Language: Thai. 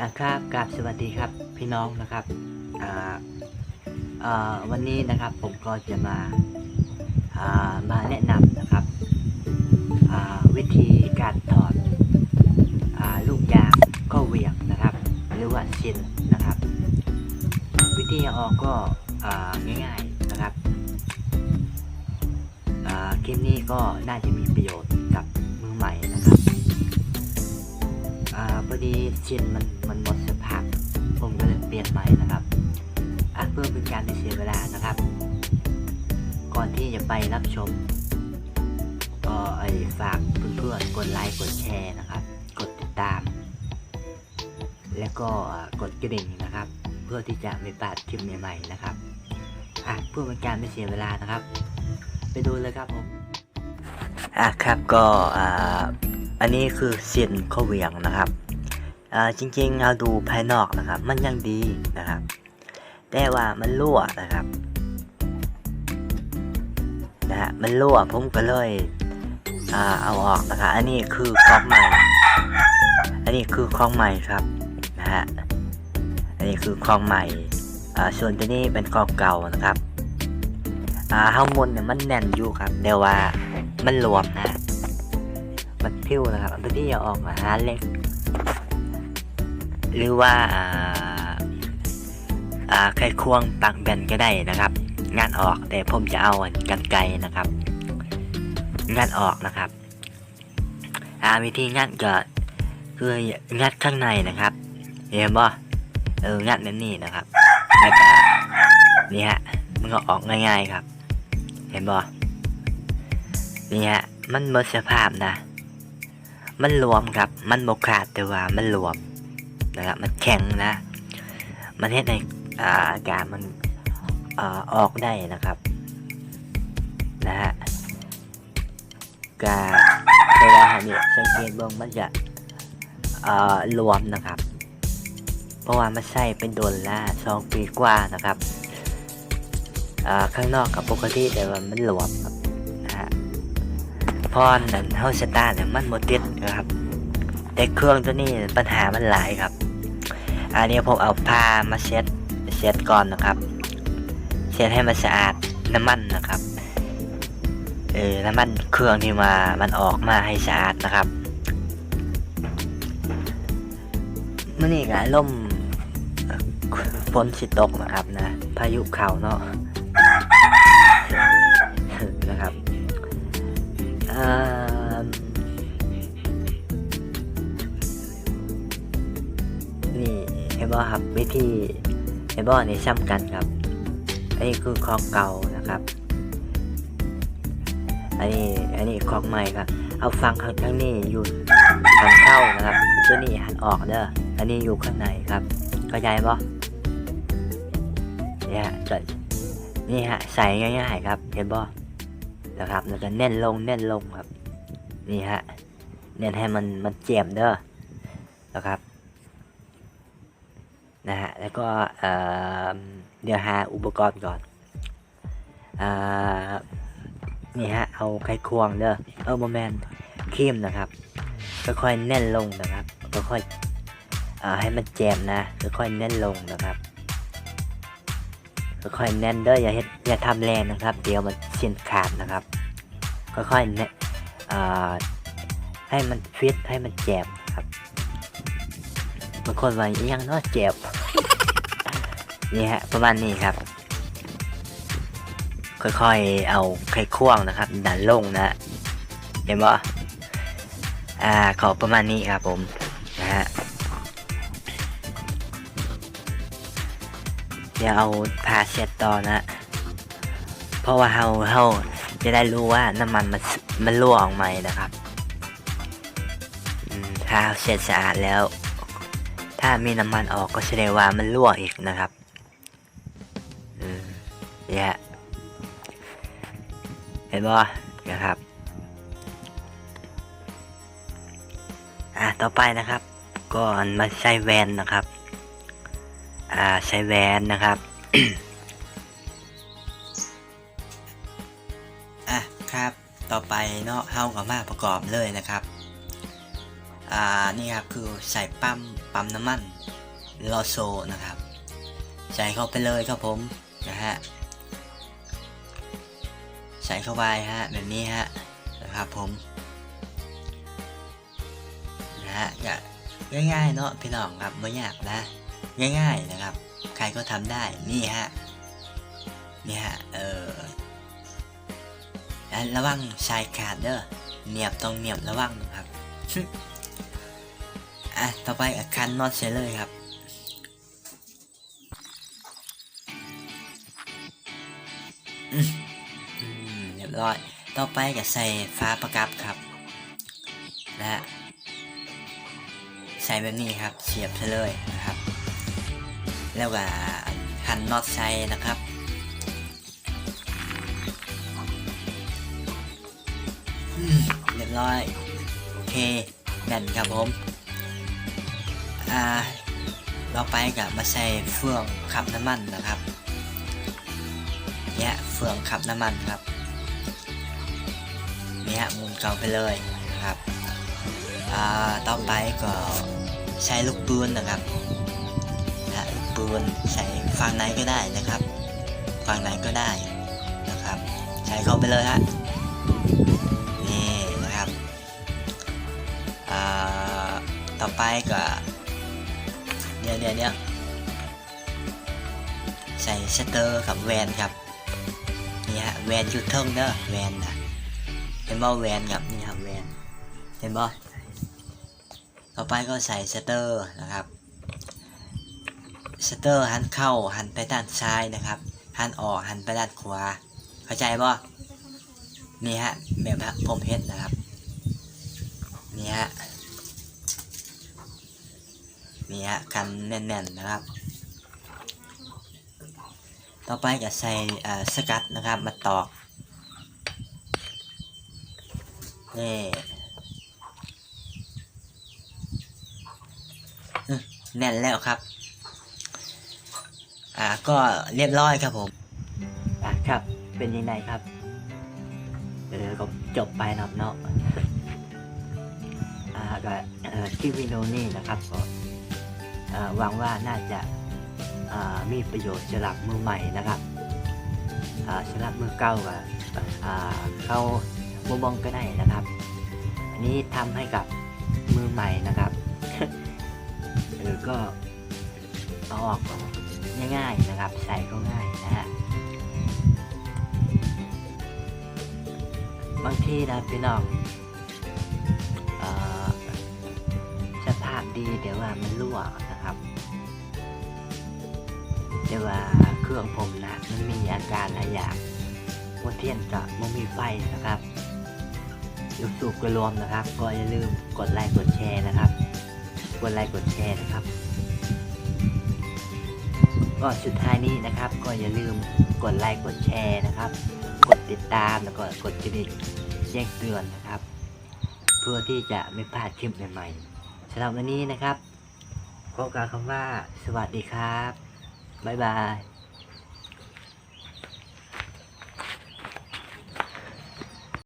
อ่าครับกราบสวัสดีครับพี่น้องนะครับอ่าอ่าวันนี้นะครับผมก็จะมาอ่ามาแนะนำนะครับอ่าวิธีการถอดอ่าลูกยางก็เหวี่ยงนะครับ หรือว่าซินนะครับ วิธีอออกก็อ่าง่ายๆนะครับอ่าคลิปนี้ก็น่าจะมีประโยชน์กับมือใหม่นะครับ อ่าพอดีชินมันมันหมดสภาพผมก็เลยเปลี่ยนใหม่นะครับอะเพื่อเป็นการไม่เสียเวลานะครับ ก่อนที่จะไปรับชมก็ไอฝากเพื่อนๆกดไลค์กดแชร์นะครับ กดติดตาม แล้วก็กดกระดิ่งนะครับ เพื่อที่จะไม่พลาดคลิปใหม่ๆนะครับอะเพื่อเป็นการไม่เสียเวลานะครับ ไปดูเลยครับผมอะครับก็อ่าอันนี้คือเซียนข้าวเวียงนะครับ จริงๆเราดูภายนอกนะครับ มันยังดีนะครับ แต่ว่ามันรั่วนะครับนะฮะมันรั่วผมก็เลยอ่าเอาออกนะครับอันนี้คือของใหม่ อันนี้คือของใหม่ครับนะฮะอันนี้คือของใหม่อ่าส่วนตัวนี้เป็นของเก่านะครับอ่าข้างบนเนี่ยมันแน่นอยู่ครับเดี๋ยวว่ามันรวมนะ มันพิ้วนะครับอันที่จะออกมาหาเล็ก หรือว่าอ่าอ่าไขควงปักแบนก็ได้นะครับ งานออกแต่ผมจะเอากันไกลนะครับ งานออกนะครับวิธีงานก็คืองัดข้างในนะครับ เห็นบ่เอองัดนั่นนี่นะครับแล้วก็นี่ฮะมันก็ออกง่ายๆครับ เห็นบ่นี่ฮะมันหมดสภาพนะ มันรวมครับ มันบกขาดแต่ว่ามันรวม นะครับมันแข็งนะ มันเฮ็ดในอาอากาศมันอออกได้นะครับ นะฮะกาเวลาเนี่ยสังเกตบิ่งมันจะรวมนะครับ เพราะว่ามันใช้เป็นโดนละสองปีกว่านะครับข้างนอกกับปกติแต่ว่ามันรวมครับนะฮะพอนั่นเฮาสตาร์เนี่ยมันบ่ติดนะครับ แต่เครื่องตัวนี้ปัญหามันหลายครับ อันนี้ผมเอาผ้ามาเช็ดเช็ดก่อนนะครับ เช็ดให้มันสะอาดน้ำมันนะครับ เออ น้ำมันเครื่องที่มา มันออกมาให้สะอาดนะครับมื่อนี้ก็ล่มฝนสิตกนะครับนะ พายุเข่าเนาะนะครับ อ่า ห็นบ่ครับวิธีเห็นบ่นี่ซ้ำกันครับ อันนี้คือของเก่านะครับ อันนี้อันนี้ของใหม่ครับ เอาฟังข้างข้งนี้อยู่ทางเข้านะครับ ตัวนี้หันออกเด้อ อันนี้อยู่ข้างในครับเข้าใจบ่เนี่ยฮะจะนี่ฮะใส่ง่ายๆครับเห็นบ่นะครับ แล้วก็แน่นลงแน่นลงครับ นี่ฮะแน่นให้มันมันเจียมเด้อนะครับ นะฮะแล้วก็เดี๋ยวหาอุปกรณ์ก่อนอนี่ฮะเอาไขควงเด้อเออโมเมนครีมนะครับค่อยๆแน่นลงนะครับค่อยๆให้มันแจมนะค่อยๆแน่นลงนะครับค่อยๆแน่นเด้ออย่าเฮ็ดอย่าทำแรงนะครับ เดี๋ยวมันเสียนขาดนะครับค่อยๆเนี่ยให้มันฟิตให้มันแจบครั บางคนว่าอยังเนาเจ็บ นี่ฮะ ประมาณนี้ครับ ค่อยๆ เอาไขควงนะครับ ดันลงนะ เห็นบ่อ่า ขอประมาณนี้ครับผม นะฮะ เดี๋ยวเอาพาเช็ดต่อนะ เพราะว่าเฮาเฮาจะได้รู้ว่าน้ำมันมันมันรั่วออกไหมนะครับ ถ้าเสร็จสะอาดแล้ว ถ้ามีน้ำมันออกก็แสดงว่ามันรั่วอีกนะครับอืมเนี่ยเห็นบ่นะครับอ่าต่อไปนะครับก่อนมาใช้แวนนะครับ อ่าใช้แวนนะครับอะครับ ต่อไปเนาะเฮากับมาประกอบเลยนะครับ อ่านี่ครับคือใส่ปั๊มปั๊มน้ำมันลอโซนะครับ ใส่เข้าไปเลยครับผมนะฮะใส่เข้าไปฮะแบบนี้ฮะนะครับผมนะฮะก็ง่ายๆเนาะพี่น้องครับไม่ยากนะ ง่ายๆนะครับ ใครก็ทำได้นี่ฮะนี่ฮะเออแล้วระวังชายขาดเด้อเนียบตรงเนียบระวังนะครับ อะ ต่อไปอาคันน็อตเซเลยครับอือเรียบร้อย ต่อไปก็ใส่ฟ้าประกับครับนะฮะใส่แบบนี้ครับ เสียบไปเลยนะครับ แล้วก็หันน็อตใส่นะครับอืมเรียบร้อย โอเคแน่นครับผม อ่าเราไปกับมาใส่เฟืองขับน้ำมันนะครับเนี่ยเฟืองขับน้ำมันครับเนี่ยมุนเกาไปเลยนะครับอ่าต่อไปก็ใช้ลูกปืนนะครับนะลูกปืนใส่ฝั่งไหนก็ได้นะครับฝั่งไหนก็ได้นะครับ ใช้เข้าไปเลยฮะนี่นะครับอ่าต่อไปก็ เดี๋ยเดี๋ยเดี๋ยใส่สเตอร์กับแวนครับนี่ฮะแวนจุดเทิงเด้อแวนนะเห็นบ่แวนครับนี่ครับแวนเห็นบ่ต่อไปก็ใส่สเตอร์นะครับสเตอร์หันเข้าหันไปด้านซ้ายนะครับหันออกหันไปด้านขวาเข้าใจบ่นี่ฮะแบบผมเห็นนะครับนี่ฮะ นี่ฮะกันแน่นๆนะครับ ต่อไปจะใส่สกัดนะครับมาตอกนี่แน่นแล้วครับ อ่าก็เรียบร้อยครับผมอะครับ เป็นยังไงครับ เออก็จบไปนับเนาะอ่าก็เอ่อที่วิดีโอนี้นะครับก็ หวังว่าน่าจะามีประโยชน์สำหรับมือใหม่นะครับสำหรับมือเก่าก็เข้ามือบองก็ได้นะครับ อันนี้ทำให้กับมือใหม่นะครับเออก็เอาออกง่ายๆนะครับ ใส่ก็ง่ายนะฮะบางทีนะพี่น้องสภาพดีเดี๋ยวว่ามันรั่ว แต่ว่าเครื่องผมนะมันมีอาการหลายอย่างหัวเทียนกับมันมีไฟนะครับลูกสูบกระรวมนะครับ ก็อย่าลืมกดไลค์กดแชร์นะครับ กดไลค์กดแชร์นะครับ ก็สุดท้ายนี้นะครับ ก็อย่าลืมกดไลค์กดแชร์นะครับ กดติดตามแล้วก็กดกระดิ่งแจ้งเตือนนะครับ เพื่อที่จะไม่พลาดคลิปใหม่ๆสำหรับวันนี้นะครับขอกล่าวคำว่าสวัสดีครับ บ๊ายบาย